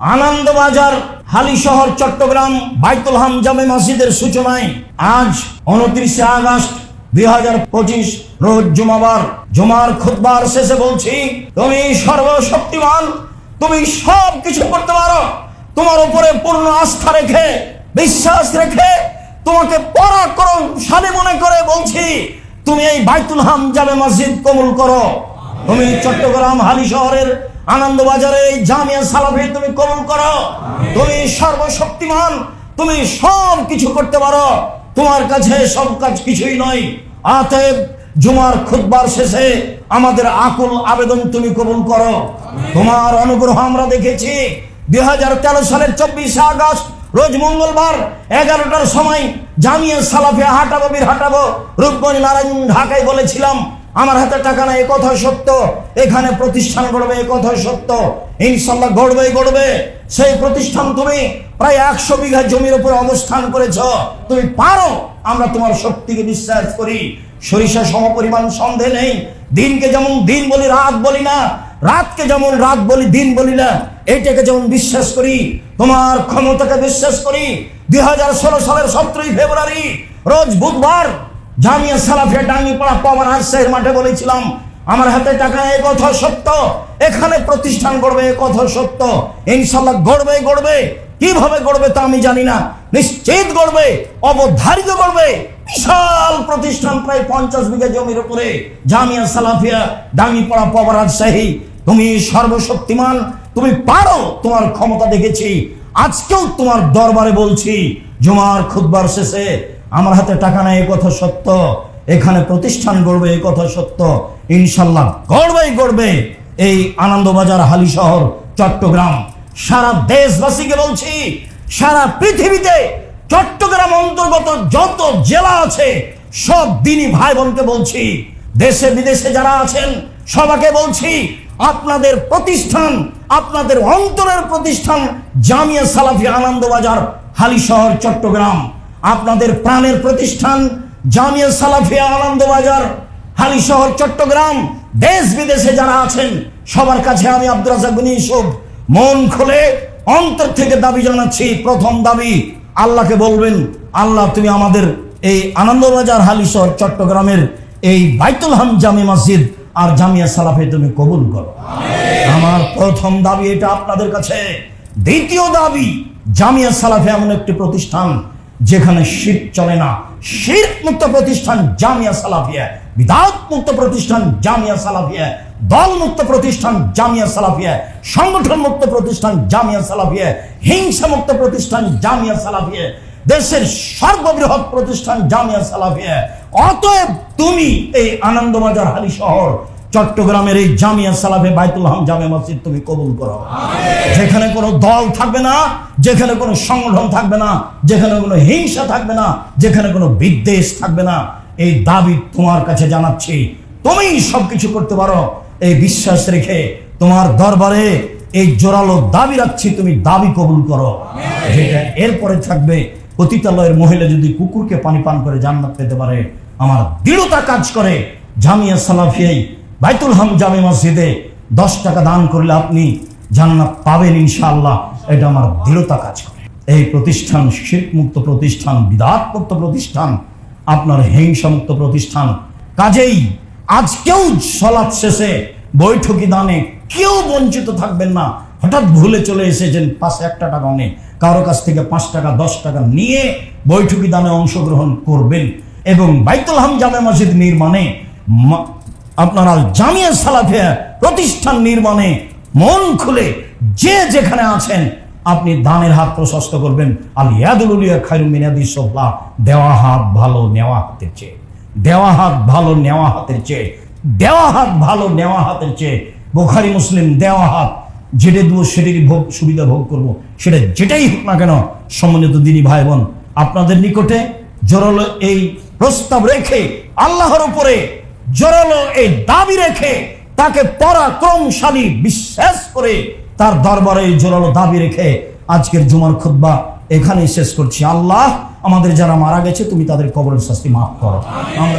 আনন্দবাজার, হালিশহর, চট্টগ্রাম, বাইতুল হাম জামে মসজিদের সূচনায় আজ উনত্রিশে আগস্ট দুই হাজার পঁচিশ, রোজ জুমাবার। জুমার খুতবার শেষে বলছি, তুমি সর্বশক্তিমান, তুমি সব কিছু করতে পারো। তোমার উপরে পূর্ণ আস্থা রেখে, বিশ্বাস রেখে, তোমাকে পরাক্রমশালী মনে করে বলছি, তুমি এই বাইতুল হাম জামে মসজিদ কবুল করো। তুমি চট্টগ্রাম হালি শহরের আনন্দবাজারে এই জামিয়া সালাফি তুমি কবুল করো। তুমি সর্বশক্তিমান তুমি সব কিছু করতে পারো। তোমার কাছে সব কাজ কিছুই নয়। অতএব জুমার খুতবার শেষে আমাদের আকুল আবেদন তুমি কবুল করো। তোমার অনুগ্রহ আমরা দেখেছি। দুই হাজার তেরো সালের চব্বিশে আগস্ট রোজ মঙ্গলবার এগারোটার সময় জামিয়া সালাফিয়া হাঁটাবো বীর হাঁটাবো রূপগঞ্জ নারায়ণ ঢাকায় বলেছিলাম আমার হাতে টাকা নাই, এ কথা সত্য। এখানে প্রতিষ্ঠান গড়বে, এ কথা সত্য। ইনশাল্লাহ গড়বে গড়বে। সেই প্রতিষ্ঠান তুমি প্রায় একশো বিঘা জমির উপর অবস্থান করেছ। তুমি পারো, আমরা তোমার শক্তিকে বিশ্বাস করি। সরিষা সমপরিমাণ সন্দেহ নেই। দিনকে যেমন দিন বলি, রাত বলি না। রাতকে যেমন রাত বলি, দিন বলি না। এটাকে যেমন বিশ্বাস করি, তোমার ক্ষমতাকে বিশ্বাস করি। দুই হাজার ষোলো সালের সতেরোই ফেব্রুয়ারি, রোজ বুধবার জামিয়া সালাফিয়া ডাঙ্গিপাড়া পাওয়ার রাজশাহীর মাঠে বলেছিলাম, আমার হাতে টাকা, এ কথা সত্য, এখানে প্রতিষ্ঠান গড়বে, এ কথা সত্য, ইনশাল্লাহ গড়বে গড়বে, কীভাবে গড়বে তা আমি জানি না, নিশ্চিত গড়বে, অবধারিত গড়বে, বিশাল প্রতিষ্ঠান প্রায় পঞ্চাশ বিঘা জমির উপরে, জামিয়া সালাফিয়া ডাঙ্গিপাড়া পাওয়ার রাজশাহী তুমি সর্বশক্তিমান, তুমি পারো তোমার ক্ষমতা দেখেছি, আজকেও তোমার দরবারে বলছি, জুমার খুদবার শেষে আমার হাতে টাকা নেই, এ কথা সত্য। এখানে প্রতিষ্ঠান গড়বে, এ কথা সত্য। ইনশাল্লাহ গড়বেই গড়বে এই আনন্দবাজার হালি শহর, চট্টগ্রাম। সারা দেশবাসীকে বলছি, সারা পৃথিবীতে চট্টগ্রাম অন্তর্গত যত জেলা আছে, সব দিনই ভাই বোনকে বলছি, দেশে বিদেশে যারা আছেন সবাকে বলছি, আপনাদের প্রতিষ্ঠান, আপনাদের অন্তরের প্রতিষ্ঠান, জামিয়া সালাফি আনন্দবাজার, হালি শহর, চট্টগ্রাম। আপনাদের প্রাণের প্রতিষ্ঠান জামিয়া সালাফিয়া আনন্দবাজার হালি শহর চট্টগ্রাম দেশ বিদেশে যারা আছেন সবার কাছে আমি আব্দুল রাজাক বিন ইউসুফ মন খুলে অন্তর থেকে দাবি জানাচ্ছি প্রথম দাবি আল্লাহকে বলবেন আল্লাহ তুমি আমাদের এই আনন্দবাজার হালি শহর চট্টগ্রামের এই বাইতুল হাম জামি মসজিদ আর জামিয়া সালাফে তুমি কবুল করো। আমার প্রথম দাবি এটা আপনাদের কাছে। দ্বিতীয় দাবি জামিয়া সালাফে এমন একটি প্রতিষ্ঠান যেখানে শির চলে না। শির মুক্ত প্রতিষ্ঠান জামিয়া সালাফিয়া, বিদাত মুক্ত প্রতিষ্ঠান জামিয়া সালাফিয়া, দল মুক্ত প্রতিষ্ঠান জামিয়া সালাফিয়া, সংগঠন মুক্ত প্রতিষ্ঠান জামিয়া সালাফিয়া, হিংসা মুক্ত প্রতিষ্ঠান জামিয়া সালাফিয়া, দেশের সর্ববৃহৎ প্রতিষ্ঠান জামিয়া সালাফিয়া। অতএব তুমি এই আনন্দবাজার হালি শহর চট্টগ্রামের এই জামিয়া সালাফে বাইতুল হাম জামে মসজিদ তুমি কবুল করো। যেখানে কোনো দল থাকবে না যেখানে কোনো সংগঠন থাকবে না যেখানে কোনো হিংসা থাকবে না যেখানে কোনো বিদ্বেষ থাকবে না এই দাবি তোমার কাছে জানাচ্ছি। তুমি সবকিছু করতে পারো। এই বিশ্বাস রেখে তোমার দরবারে এই জোরালো দাবি রাখছি তুমি দাবি কবুল করো। যেটা এরপরে থাকবে পতিতালয়ের মহিলা যদি কুকুরকে পানি পান করে জান্নাত পেতে পারে আমার দৃঢ়তা কাজ করে। জামিয়া সালাফিয়াই বাইতুল হাম জামে মসজিদে দশ টাকা দান করলে আপনি জান্নাত পাবেন ইনশাআল্লাহ। এটা আমার দৃঢ়তা কাজ করে। এই প্রতিষ্ঠান শিল্প মুক্ত প্রতিষ্ঠান বিদাত মুক্ত প্রতিষ্ঠান, আপনার হিংসা মুক্ত প্রতিষ্ঠান। কাজেই আজকেও সলাৎ শেষে বৈঠকি দানে কেউ বঞ্চিত থাকবেন না। হঠাৎ ভুলে চলে এসেছেন পাশে একটা টাকা নেই কারও কাছ থেকে পাঁচ টাকা, দশ টাকা নিয়ে বৈঠকি দানে অংশগ্রহণ করবেন। এবং বাইতুল হাম জামে মসজিদ নির্মাণে আপনারা জামিয়া সালাফিয়া প্রতিষ্ঠান নির্মাণে মন খুলে যে যেখানে আছেন, আপনি দানের হাত প্রশস্ত করবেন। আল ইয়াদুলিয়া খায়রুম মিনাদি সোফলা, দেওয়া হাত ভালো, নেওয়া হাতের চেয়ে। দেওয়া হাত ভালো, নেওয়া হাতের চেয়ে। দেওয়া হাত ভালো, নেওয়া হাতের চেয়ে। বোখারি, মুসলিম, দেওয়া হাত, যেটা দেবো সেটারই ভোগ, সুবিধা ভোগ করব। সেটা যেটাই হোক না কেন, সম্মানিত দিনী ভাই বোন আপনাদের নিকটে জোরালো এই প্রস্তাব রেখে আল্লাহর উপরে জোরালো এই দাবি রেখে তাকে পরাক্রমশালী বিশ্বাস করে তার দরবারে জোরালো দাবি রেখে আজকের জুমার খুদ্া এখানেই শেষ করছি। আল্লাহ আমাদের যারা মারা গেছে, তুমি তাদের কবরের শাস্তি মাফ করো। আমরা